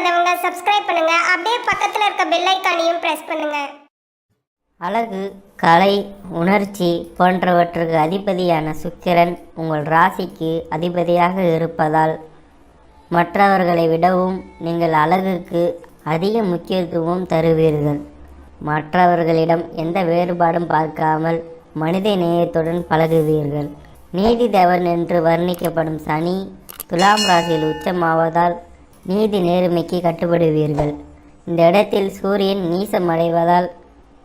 பண்ணாதவங்க சப்ஸ்கிரைப் பண்ணுங்க. அப்படியே பக்கத்தில் இருக்க பெல் ஐக்கானையும் பிரஸ் பண்ணுங்க. அழகு கலை உணர்ச்சி போன்றவற்றுக்கு அதிபதியான சுக்கிரன் உங்கள் ராசிக்கு அதிபதியாக இருப்பதால் மற்றவர்களை விடவும் நீங்கள் அழகுக்கு அதிக முக்கியத்துவம் தருவீர்கள். மற்றவர்களிடம் எந்த வேறுபாடும் பார்க்காமல் மனித நேயத்துடன் பழகுவீர்கள். நீதி தேவன் என்று வர்ணிக்கப்படும் சனி துலாம் ராசியில் உச்சமாவதால் நீதி நேர்மைக்கு கட்டுப்படுவீர்கள். இந்த இடத்தில் சூரியன் நீசமடைவதால்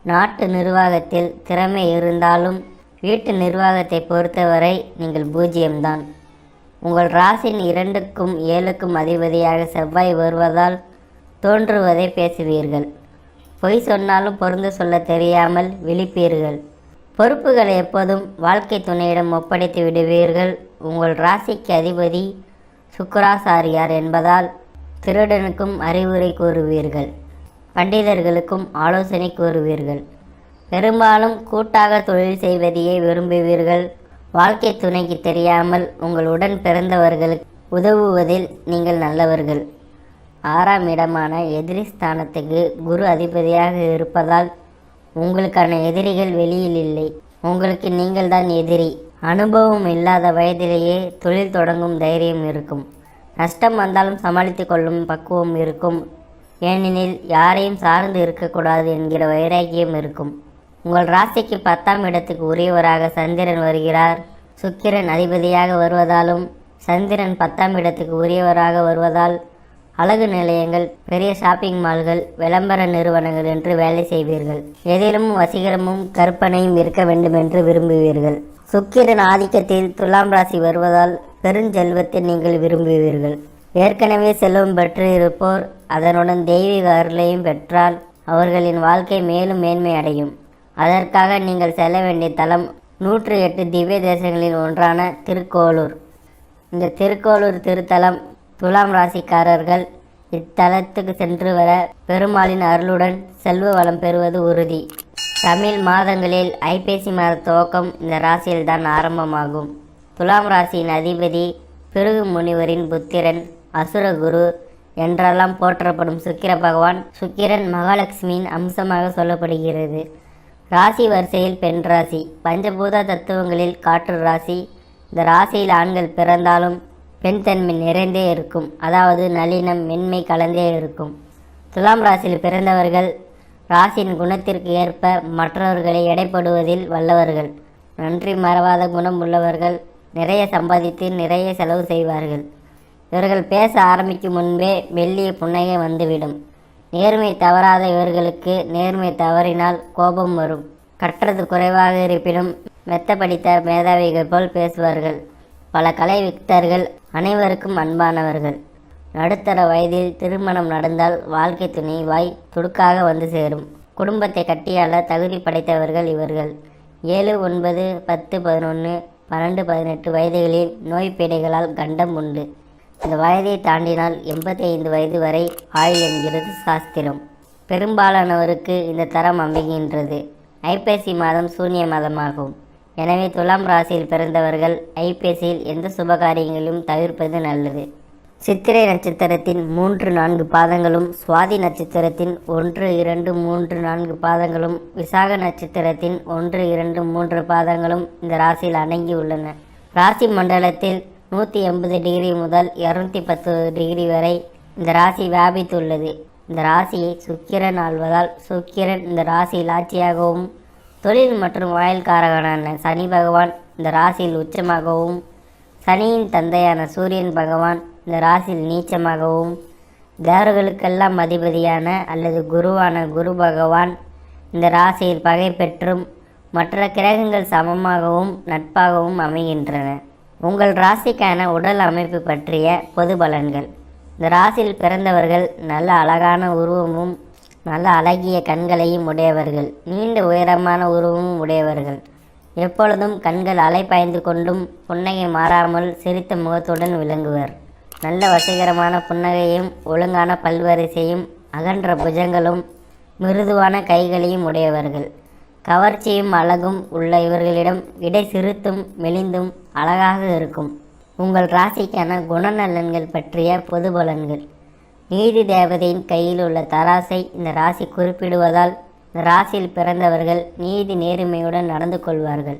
நாட்டு நிர்வாகத்தில் திறமை இருந்தாலும் வீட்டு நிர்வாகத்தை பொறுத்தவரை நீங்கள் பூஜ்ஜியம்தான். உங்கள் ராசின் இரண்டுக்கும் ஏழுக்கும் அதிபதியாக செவ்வாய் வருவதால் தோன்றுவதை பேசுவீர்கள். பொய் சொன்னாலும் பொருந்து சொல்ல தெரியாமல் விழிப்பீர்கள். பொறுப்புகளை எப்போதும் வாழ்க்கை துணையிடம் ஒப்படைத்து விடுவீர்கள். உங்கள் ராசிக்கு அதிபதி சுக்கராசாரியார் என்பதால் திருடனுக்கும் அறிவுரை கூறுவீர்கள். பண்டிதர்களுக்கும் ஆலோசனை கூறுவீர்கள். பெரும்பாலும் கூட்டாக தொழில் செய்வதையே விரும்புவீர்கள். வாழ்க்கை துணைக்கு தெரியாமல் உங்கள் உடன் பிறந்தவர்களுக்கு உதவுவதில் நீங்கள் நல்லவர்கள். ஆறாம் இடமான எதிரி ஸ்தானத்துக்கு குரு அதிபதியாக இருப்பதால் உங்களுக்கான எதிரிகள் வெளியில் இல்லை. உங்களுக்கு நீங்கள்தான் எதிரி. அனுபவம் இல்லாத வயதிலேயே தொழில் தொடங்கும் தைரியம் இருக்கும். நஷ்டம் வந்தாலும் சமாளித்து கொள்ளும் பக்குவம் இருக்கும். ஏனெனில் யாரையும் சார்ந்து இருக்கக்கூடாது என்கிற வைராக்கியம் இருக்கும். உங்கள் ராசிக்கு பத்தாம் இடத்துக்கு உரியவராக சந்திரன் வருகிறார். சுக்கிரன் அதிபதியாக வருவதாலும் சந்திரன் பத்தாம் இடத்துக்கு உரியவராக வருவதால் அழகு நிலையங்கள் பெரிய ஷாப்பிங் மால்கள் விளம்பர நிறுவனங்கள் என்று வேலை செய்வீர்கள். எதிலும் வசீகரமும் கற்பனையும் இருக்க வேண்டும் என்று விரும்புவீர்கள். சுக்கிரன் ஆதிக்கத்தில் துலாம் ராசி வருவதால் பெருஞ்செல்வத்தை நீங்கள் விரும்புவீர்கள். ஏற்கனவே செல்வம் பெற்று இருப்போர் அதனுடன் தெய்வீக அருளையும் பெற்றால் அவர்களின் வாழ்க்கை மேலும் மேன்மை அடையும். அதற்காக நீங்கள் செல்ல வேண்டிய தலம் நூற்றி எட்டு திவ்ய தேசங்களில் ஒன்றான திருக்கோளூர். இந்த திருக்கோளூர் திருத்தலம் துலாம் ராசிக்காரர்கள் இத்தலத்துக்கு சென்று வர பெருமாளின் அருளுடன் செல்வ வளம் பெறுவது உறுதி. தமிழ் மாதங்களில் ஐப்பேசி மாத துவக்கம் இந்த ராசியில்தான் ஆரம்பமாகும். துலாம் ராசியின் அதிபதி பிருகு முனிவரின் புத்திரன் அசுரகுரு என்றெல்லாம் போற்றப்படும் சுக்கிர பகவான் சுக்கிரன் மகாலட்சுமியின் அம்சமாக சொல்லப்படுகிறது. ராசி வரிசையில் பெண் ராசி. பஞ்சபூத தத்துவங்களில் காற்று ராசி. இந்த ராசியில் ஆண்கள் பிறந்தாலும் பெண் தன்மை நிறைந்தே இருக்கும். அதாவது நளினம் மென்மை கலந்தே இருக்கும். துலாம் ராசியில் பிறந்தவர்கள் ராசியின் குணத்திற்கு ஏற்ப மற்றவர்களை எடைப்படுவதில் வல்லவர்கள். நன்றி மறவாத குணம் உள்ளவர்கள். நிறைய சம்பாதித்து நிறைய செலவு செய்வார்கள். இவர்கள் பேச ஆரம்பிக்கும் முன்பே மெல்லிய புன்னகை வந்துவிடும். நேர்மை தவறாத இவர்களுக்கு நேர்மை தவறினால் கோபம் வரும். கற்றது குறைவாக இருப்பினும் மெத்த படித்த மேதாவிகள் போல் பேசுவார்கள். பல கலை விக்தர்கள் அனைவருக்கும் அன்பானவர்கள். நடுத்தர வயதில் திருமணம் நடந்தால் வாழ்க்கை துணை வாய் துடுக்காக வந்து சேரும். குடும்பத்தை கட்டியாள தகுதி படைத்தவர்கள் இவர்கள். ஏழு ஒன்பது பத்து பதினொன்று பன்னெண்டு பதினெட்டு வயதுகளில் நோய் பேடைகளால் கண்டம் உண்டு. இந்த வயதை தாண்டினால் எண்பத்தி ஐந்து வயது வரை ஆயுள் என்கிறது சாஸ்திரம். பெரும்பாலானவருக்கு இந்த தரம் அமைகின்றது. ஐப்பசி மாதம் சூன்ய மாதமாகும். எனவே துலாம் ராசியில் பிறந்தவர்கள் ஐப்பசியில் எந்த சுபகாரியங்களையும் தவிர்ப்பது நல்லது. சித்திரை நட்சத்திரத்தின் மூன்று நான்கு பாதங்களும் சுவாதி நட்சத்திரத்தின் ஒன்று இரண்டு மூன்று நான்கு பாதங்களும் விசாக நட்சத்திரத்தின் ஒன்று இரண்டு மூன்று பாதங்களும் இந்த ராசியில் அடங்கி உள்ளன. ராசி மண்டலத்தில் நூற்றி எண்பது டிகிரி முதல் இரநூத்தி பத்து டிகிரி வரை இந்த ராசி வியாபித்துள்ளது. இந்த ராசியை சுக்கிரன் ஆள்வதால் சுக்கிரன் இந்த ராசியில் ஆட்சியாகவும் தொழில் மற்றும் வாயில்காரகனான சனி பகவான் இந்த ராசியில் உச்சமாகவும் சனியின் தந்தையான சூரியன் பகவான் இந்த ராசியில் நீச்சமாகவும் தேவர்களுக்கெல்லாம் அதிபதியான அல்லது குருவான குரு பகவான் இந்த ராசியில் பகை பெற்றும் மற்ற கிரகங்கள் சமமாகவும் நட்பாகவும் அமைகின்றன. உங்கள் ராசிக்கான உடல் அமைப்பு பற்றிய பொது பலன்கள். இந்த ராசியில் பிறந்தவர்கள் நல்ல அழகான உருவமும் நல்ல அழகிய கண்களையும் உடையவர்கள். நீண்ட உயரமான உருவமும் உடையவர்கள். எப்பொழுதும் கண்கள் அலைப்பாய்ந்து கொண்டும் புன்னகை மாறாமல் சிரித்த முகத்துடன் விளங்குவர். நல்ல வசீகரமான புன்னகையும் ஒழுங்கான பல்வரிசையும் அகன்ற புஜங்களும் மிருதுவான கைகளையும் உடையவர்கள். கவர்ச்சியும் அழகும் உள்ள இவர்களிடம் இடை சிறுத்தும் மெலிந்தும் அழகாக இருக்கும். உங்கள் ராசிக்கான குணநலன்கள் பற்றிய பொது பலன்கள். நீதி தேவதையின் கையில் உள்ள தராசை இந்த ராசி குறிப்பிடுவதால் இந்த ராசியில் பிறந்தவர்கள் நீதி நேர்மையுடன் நடந்து கொள்வார்கள்.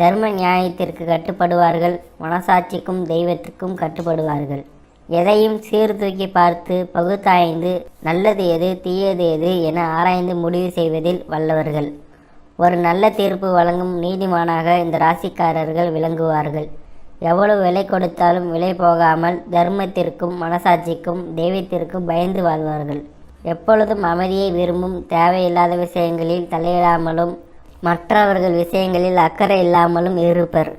தர்ம நியாயத்திற்கு கட்டுப்படுவார்கள். மனசாட்சிக்கும் தெய்வத்திற்கும் கட்டுப்படுவார்கள். எதையும் சீர்தூக்கி பார்த்து பகுத்தாய்ந்து நல்லது எது தீயது எது என ஆராய்ந்து முடிவு செய்வதில் வல்லவர்கள். ஒரு நல்ல தீர்ப்பு வழங்கும் நீதிமானாக இந்த ராசிக்காரர்கள் விளங்குவார்கள். எவ்வளவு விலை கொடுத்தாலும் விலை போகாமல் தர்மத்திற்கும் மனசாட்சிக்கும் தெய்வத்திற்கும் பயந்து வாழ்வார்கள். எப்பொழுதும் அமைதியை விரும்பும் தேவையில்லாத விஷயங்களில் தலையிடாமலும் மற்றவர்கள் விஷயங்களில் அக்கறை இல்லாமலும் இருப்பர்.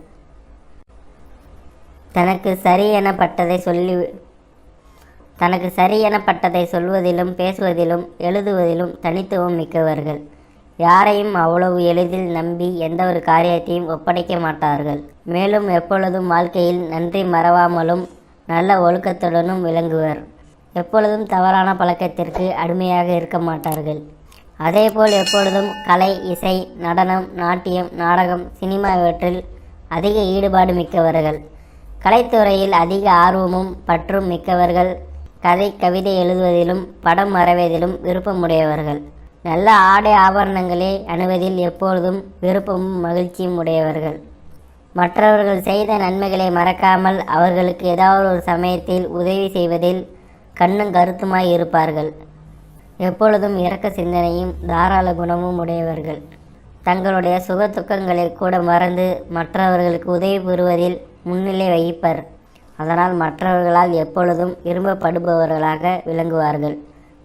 தனக்கு சரி எனப்பட்டதை சொல்லி தனக்கு சரி எனப்பட்டதை சொல்வதிலும் பேசுவதிலும் எழுதுவதிலும் தனித்துவம் மிக்கவர்கள். யாரையும் அவ்வளவு எளிதில் நம்பி எந்த ஒரு காரியத்தையும் ஒப்படைக்க மாட்டார்கள். மேலும் எப்பொழுதும் வாழ்க்கையில் நன்றி மறவாமலும் நல்ல ஒழுக்கத்துடனும் விளங்குவர். எப்பொழுதும் தவறான பழக்கத்திற்கு அடிமையாக இருக்க மாட்டார்கள். அதேபோல் எப்பொழுதும் கலை இசை நடனம் நாட்டியம் நாடகம் சினிமா இவற்றில் அதிக ஈடுபாடு மிக்கவர்கள். கலைத்துறையில் அதிக ஆர்வமும் பற்றும் மிக்கவர்கள். கதை கவிதை எழுதுவதிலும் படம் வரைவதிலும் விருப்பமுடையவர்கள். நல்ல ஆடை ஆபரணங்களை அணுவதில் எப்பொழுதும் விருப்பமும் மகிழ்ச்சியும் உடையவர்கள். மற்றவர்கள் செய்த நன்மைகளை மறக்காமல் அவர்களுக்கு ஏதாவது ஒரு சமயத்தில் உதவி செய்வதில் கண்ணும் கருத்துமாய் இருப்பார்கள். எப்பொழுதும் இரக்க சிந்தனையும் தாராள குணமும் உடையவர்கள். தங்களுடைய சுக துக்கங்களை கூட மறந்து மற்றவர்களுக்கு உதவி பெறுவதில் முன்னிலை வகிப்பர். அதனால் மற்றவர்களால் எப்பொழுதும் விரும்பப்படுபவர்களாக விளங்குவார்கள்.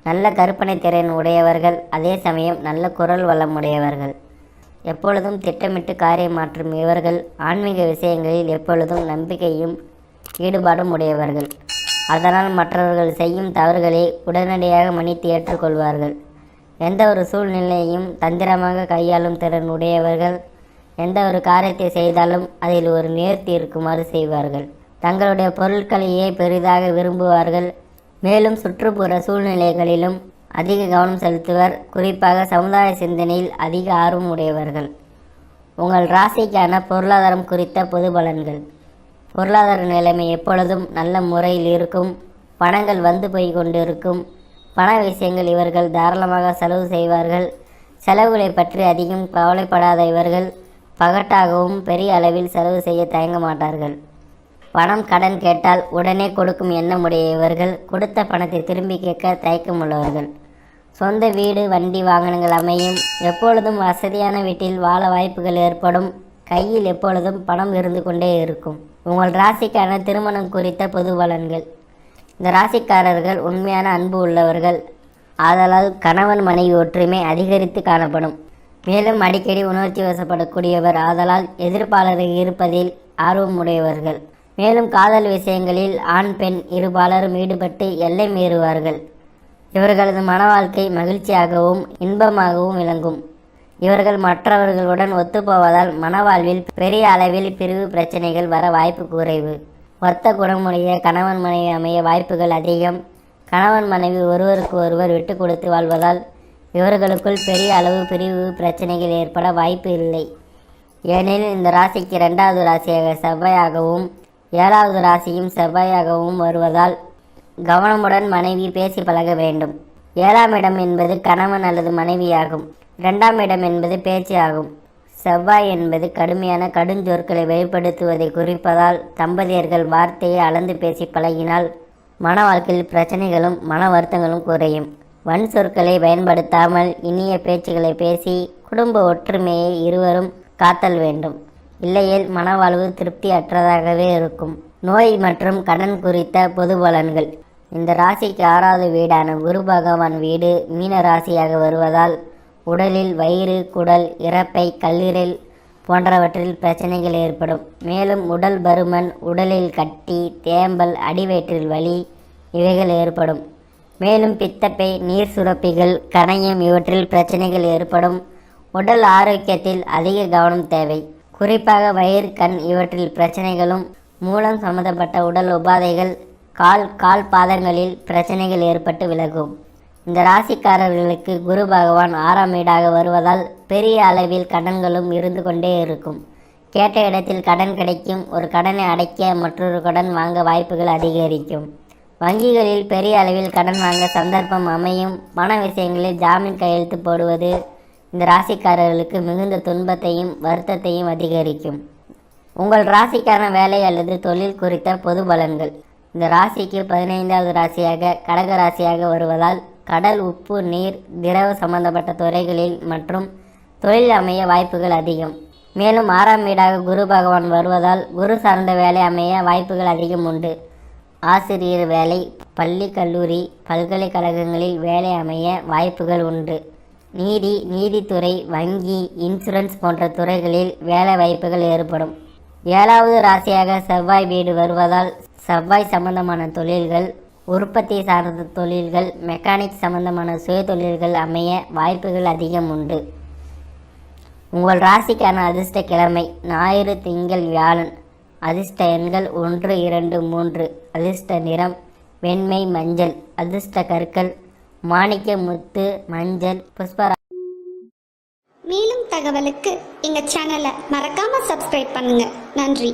நல்ல கற்பனை திறன் உடையவர்கள் அதே சமயம் நல்ல குரல் வளம் உடையவர்கள். எப்பொழுதும் திட்டமிட்டு காரியம் மாற்றும் இவர்கள் ஆன்மீக விஷயங்களில் எப்பொழுதும் நம்பிக்கையும் ஈடுபாடும் உடையவர்கள். அதனால் மற்றவர்கள் செய்யும் தவறுகளை உடனடியாக மன்னித்து ஏற்றுக்கொள்வார்கள். எந்த ஒரு சூழ்நிலையையும் தந்திரமாக கையாளும் திறன் உடையவர்கள் எந்த ஒரு காரியத்தை செய்தாலும் அதில் ஒரு நேர்த்தி இருக்குமாறு செய்வார்கள். தங்களுடைய பொருட்களையே பெரிதாக விரும்புவார்கள். மேலும் சுற்றுப்புற சூழ்நிலைகளிலும் அதிக கவனம் செலுத்துவர். குறிப்பாக சமுதாய சிந்தனையில் அதிக ஆர்வம் உடையவர்கள். உங்கள் ராசிக்கான பொருளாதாரம் குறித்த பொது பலன்கள். பொருளாதார நிலைமை எப்பொழுதும் நல்ல முறையில் இருக்கும். பணங்கள் வந்து போய் கொண்டிருக்கும். பண விஷயங்கள் இவர்கள் தாராளமாக செலவு செய்வார்கள். செலவுகளை பற்றி அதிகம் கவலைப்படாத இவர்கள் பகட்டாகவும் பெரிய அளவில் செலவு செய்ய தயங்க மாட்டார்கள். பணம் கடன் கேட்டால் உடனே கொடுக்கும் எண்ணமுடைய இவர்கள் கொடுத்த பணத்தை திரும்பி கேட்க தயக்கமுள்ளவர்கள் சொந்த வீடு வண்டி வாகனங்கள் அமையும். எப்பொழுதும் வசதியான வீட்டில் வாழ வாய்ப்புகள் ஏற்படும். கையில் எப்பொழுதும் பணம் இருந்து கொண்டே இருக்கும். உங்கள் ராசிக்கான திருமணம் குறித்த பொது பலன்கள். இந்த ராசிக்காரர்கள் உண்மையான அன்பு உள்ளவர்கள். ஆதலால் கணவன் மனைவி ஒற்றுமை அதிகரித்து காணப்படும். மேலும் அடிக்கடி உணர்ச்சி வசப்படக்கூடியவர் ஆதலால் எதிர்ப்பாளர்கள் இருப்பதில் ஆர்வம் உடையவர்கள். மேலும் காதல் விஷயங்களில் ஆண் பெண் இருபாலரும் ஈடுபட்டு எல்லை மீறுவார்கள். இவர்களது மன வாழ்க்கை மகிழ்ச்சியாகவும் இன்பமாகவும் விளங்கும். இவர்கள் மற்றவர்களுடன் ஒத்துப்போவதால் மனவாழ்வில் பெரிய அளவில் பிரிவு பிரச்சனைகள் வர வாய்ப்பு குறைவு. ஒத்த குணமுடைய கணவன் மனைவி அமைய வாய்ப்புகள் அதிகம். கணவன் மனைவி ஒருவருக்கு ஒருவர் விட்டு கொடுத்து வாழ்வதால் இவர்களுக்குள் பெரிய அளவு பிரிவு பிரச்சனைகள் ஏற்பட வாய்ப்பு இல்லை. ஏனெனில் இந்த ராசிக்கு இரண்டாவது ராசியாக செவ்வாயாகவும் ஏழாவது ராசியும் செவ்வாயாகவும் வருவதால் கவனமுடன் மனைவி பேசி பழக வேண்டும். ஏழாம் இடம் என்பது கணவன் அல்லது மனைவியாகும். இரண்டாம் இடம் என்பது பேச்சு ஆகும் செவ்வாய் என்பது கடுமையான கடுஞ்சொற்களை வெளிப்படுத்துவதை குறிப்பதால் தம்பதியர்கள் வார்த்தையை அளந்து பேசி பழகினால் மன வாழ்க்கையில் பிரச்சனைகளும் மன வருத்தங்களும் குறையும். வன் சொற்களை பயன்படுத்தாமல் இனிய பேச்சுகளை பேசி குடும்ப ஒற்றுமையை இருவரும் காத்தல் வேண்டும். இல்லையேல் மனவாழ்வு திருப்தி அற்றதாகவே இருக்கும். நோய் மற்றும் கடன் குறித்த பொது பலன்கள். இந்த ராசிக்கு ஆறாவது வீடான குரு பகவான் வீடு மீன ராசியாக வருவதால் உடலில் வயிறு குடல் இறப்பை கல்லீரல் போன்றவற்றில் பிரச்சனைகள் ஏற்படும். மேலும் உடல் பருமன் உடலில் கட்டி தேம்பல் அடிவயிற்றில் வலி இவைகள் ஏற்படும். மேலும் பித்தப்பை நீர் சுரப்பிகள் கணையம் இவற்றில் பிரச்சனைகள் ஏற்படும். உடல் ஆரோக்கியத்தில் அதிக கவனம் தேவை. குறிப்பாக வயிறு கண் இவற்றில் பிரச்சனைகளும் மூலம் சம்பந்தப்பட்ட உடல் உபாதைகள் கால் கால் பாதங்களில் பிரச்சனைகள் ஏற்பட்டு விலகும். இந்த ராசிக்காரர்களுக்கு குரு பகவான் ஆறாம் வீடாக வருவதால் பெரிய அளவில் கடன்களும் இருந்து கொண்டே இருக்கும். கேட்ட இடத்தில் கடன் கிடைக்கும். ஒரு கடனை அடைக்க மற்றொரு கடன் வாங்க வாய்ப்புகள் அதிகரிக்கும். வங்கிகளில் பெரிய அளவில் கடன் வாங்க சந்தர்ப்பம் அமையும். பண விஷயங்களில் ஜாமீன் கையெழுத்து போடுவது இந்த ராசிக்காரர்களுக்கு மிகுந்த துன்பத்தையும் வருத்தத்தையும் அதிகரிக்கும். உங்கள் ராசிக்கான வேலை அல்லது தொழில் குறித்த பொது பலன்கள். இந்த ராசிக்கு பதினைந்தாவது ராசியாக கடக ராசியாக வருவதால் கடல் உப்பு நீர் திரவ சம்பந்தப்பட்ட துறைகளில் மற்றும் தொழில் அமைய வாய்ப்புகள் அதிகம். மேலும் ஆறாம் வீடாக குரு பகவான் வருவதால் குரு சார்ந்த வேலை அமைய வாய்ப்புகள் அதிகம் உண்டு. ஆசிரியர் வேலை பள்ளி கல்லூரி பல்கலைக்கழகங்களில் வேலை அமைய வாய்ப்புகள் உண்டு. நீதி நீதித்துறை வங்கி இன்சூரன்ஸ் போன்ற துறைகளில் வேலை வாய்ப்புகள் ஏற்படும். ஏழாவது ராசியாக செவ்வாய் வீடு வருவதால் செவ்வாய் சம்பந்தமான தொழில்கள் உற்பத்தி சார்ந்த தொழில்கள் மெக்கானிக் சம்பந்தமான சுய தொழில்கள் அமைய வாய்ப்புகள் அதிகம் உண்டு. உங்கள் ராசிக்கான அதிர்ஷ்ட கிழமை ஞாயிறு திங்கள் வியாழன். அதிர்ஷ்ட எண்கள் ஒன்று இரண்டு மூன்று. அதிர்ஷ்ட நிறம் வெண்மை மஞ்சள். அதிர்ஷ்ட கற்கள் மாணிக்க முத்து மஞ்சள் புஷ்பரா மேலும் தகவலுக்கு எங்கள் சேனலை மறக்காமல் சப்ஸ்கிரைப் பண்ணுங்கள் நன்றி.